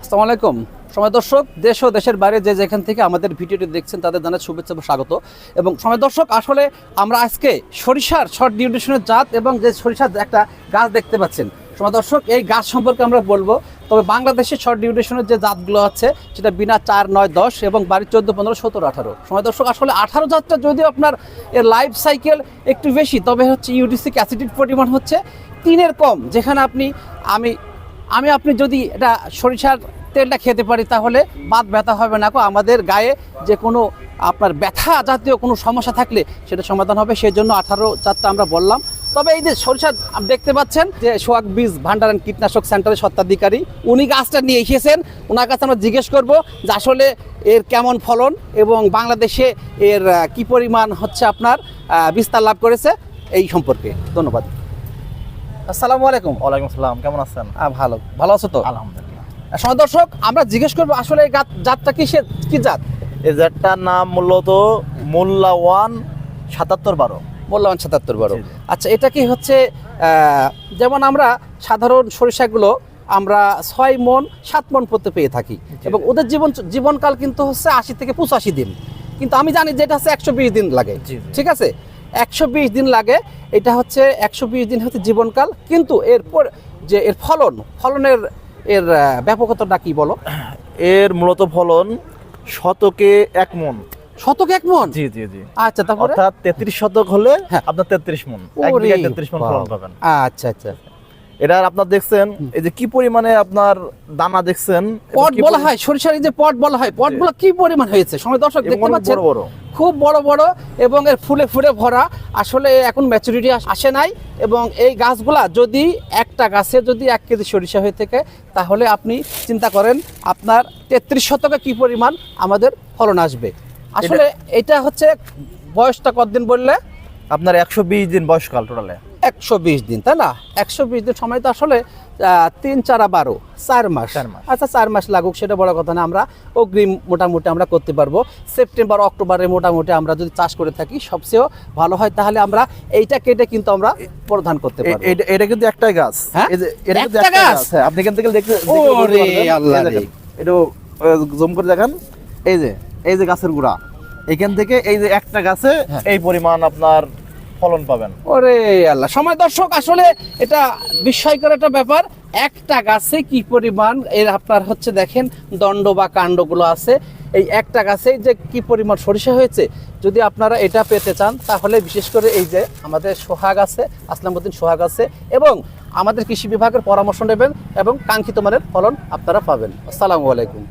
আসসালামু আলাইকুম। সময় দর্শক, দেশ ও দেশের বাইরে যে যেখান থেকে আমাদের ভিডিওটি দেখছেন, তাদের জানাই শুভেচ্ছা স্বাগত। এবং সময় দর্শক, আসলে আমরা আজকে সরিষার শর্ট ডিউরেশনের জাত এবং যে সরিষার একটা গাছ দেখতে পাচ্ছেন। সময় দর্শক, এই গাছ সম্পর্কে আমরা বলব। তবে বাংলাদেশে শর্ট ডিউরেশনের যে জাতগুলো আছে, সেটা বিনা চার, নয়, দশ এবং বাড়ি চোদ্দ, পনেরো, সতেরো, আঠারো। সময় দর্শক, আসলে আঠারো জাতটা যদিও আপনার এর লাইফ সাইকেল একটু বেশি, তবে হচ্ছে ইউডিসিক অ্যাসিডির পরিমাণ হচ্ছে তিনের কম, যেখানে আপনি, আমি আমি আপনি যদি এটা সরিষার তেলটা খেতে পারি, তাহলে বাত ব্যথা হবে না কো আমাদের গায়ে যে কোনো আপনার ব্যথা জাতীয় কোনো সমস্যা থাকলে সেটা সমাধান হবে। সেই জন্য আঠারো চারটা আমরা বললাম। তবে এই যে সরিষা দেখতে পাচ্ছেন যে সোহাগ বীজ ভান্ডার অ্যান্ড কীটনাশক সেন্টারের স্বত্বাধিকারী, উনি গাছটা নিয়ে এসেছেন। ওনার কাছে আমরা জিজ্ঞেস করব যে আসলে এর কেমন ফলন এবং বাংলাদেশে এর কি পরিমাণ হচ্ছে আপনার বিস্তার লাভ করেছে, এই সম্পর্কে। ধন্যবাদ। আসসালামু আলাইকুম। ওয়ালাইকুম আসসালাম কেমন আছেন? ভালো। ভালো আছো তো? আলহামদুলিল্লাহ। সময় দর্শক আমরা জিজ্ঞেস করব আসলে এই জাতটা কি সে কি জাত? এই জাতটার নাম মূলত মোল্লা ওয়ান সাতাত্তর বারো। মূল্যবান সাতাত্তর বারো। আচ্ছা এটা কি হচ্ছে যেমন আমরা সাধারণ সরিষাগুলো আমরা ছয় মন সাত মন পড়তে পেয়ে থাকি। এবং ওদের জীবন জীবনকাল কিন্তু হচ্ছে আশি থেকে পঁচাশি দিন। কিন্তু আমি জানি যে এটা হচ্ছে একশো বিশ দিন লাগে। ঠিক আছে? একশো বিশ দিন লাগে এটা হচ্ছে একশো বিশ দিন হচ্ছে জীবনকাল। কিন্তু এরপর যে এর ফলন ফলনের এর ব্যাপকতাটা কি বলো? এর মূলত ফলন শতকে এক মন। শতক এক মন? জি জি জি। আচ্ছা তারপরে? অর্থাৎ তেত্রিশ শতক হলে হ্যাঁ। আপনার তেত্রিশ মন। এক বিঘায় তেত্রিশ মন ফলন। পাবেন। আচ্ছা আচ্ছা। এটার আপনার দেখছেন এই যে কি পরিমাণে আপনার দানা দেখছেন পট বলা হয় সরিষার এই যে পট বলা হয় পটগুলো কি পরিমাণ হয়েছে? সময় দর্শক দেখতে পাচ্ছেন। বড় বড়। খুব বড় বড় এবং এর ফুলে ফুলে ভরা। আসলে এখন ম্যাচুরিটি আসে নাই এবং এই গাছগুলা যদি একটা গাছে যদি এক কেজি সরিষা হয়ে থাকে তাহলে আপনি চিন্তা করেন আপনার তেত্রিশ শতকে কি পরিমাণ আমাদের ফলন আসবে। আসলে এটা হচ্ছে বয়সটা কতদিন বললে? আপনার একশো বিশ দিন বয়সকাল টোটালে একশো বিশ দিন তাই না? একশো বিশ দিন সময় তো আসলে তিন চারা বারো চার মাস। আচ্ছা চার মাস লাগুক সেটা বড় কথা না। আমরা অগ্রিম মোটামুটি আমরা করতে পারব। সেপ্টেম্বর অক্টোবরে মোটামুটি আমরা যদি চাষ করে থাকি সবচেয়ে ভালো হয় তাহলে আমরা এইটা কেটে কিন্তু আমরা প্রধান করতে পারব। এটা- এটা কিন্তু একটাই গাছ। হ্যাঁ? এটা কিন্তু একটা গাছ? হ্যাঁ আপনি এখান থেকে দেখতে ওরে আল্লাহ। দেখেন, জুম করে দেখান। এই যে এই যে গাছের গুড়া। এখান থেকে এই যে একটা গাছে হ্যাঁ। এই পরিমাণ আপনার ফলন পাবেন। ওরে আল্লাহ। সময় দর্শক, আসলে এটা বিস্ময়কর একটা ব্যাপার। একটা গাছে কি পরিমাণ, এর আপনার হচ্ছে দেখেন দণ্ড বা কাণ্ডগুলো আছে। এই একটা গাছে যে কি পরিমাণ সরিষা হয়েছে, যদি আপনারা এটা পেতে চান, তাহলে বিশেষ করে এই যে আমাদের সোহাগ আছে আসলামউদ্দিন সোহাগ আছে, এবং আমাদের কৃষি বিভাগের পরামর্শ নেবেন এবং কাঙ্ক্ষিত মানের ফলন আপনারা পাবেন। আসসালামু আলাইকুম।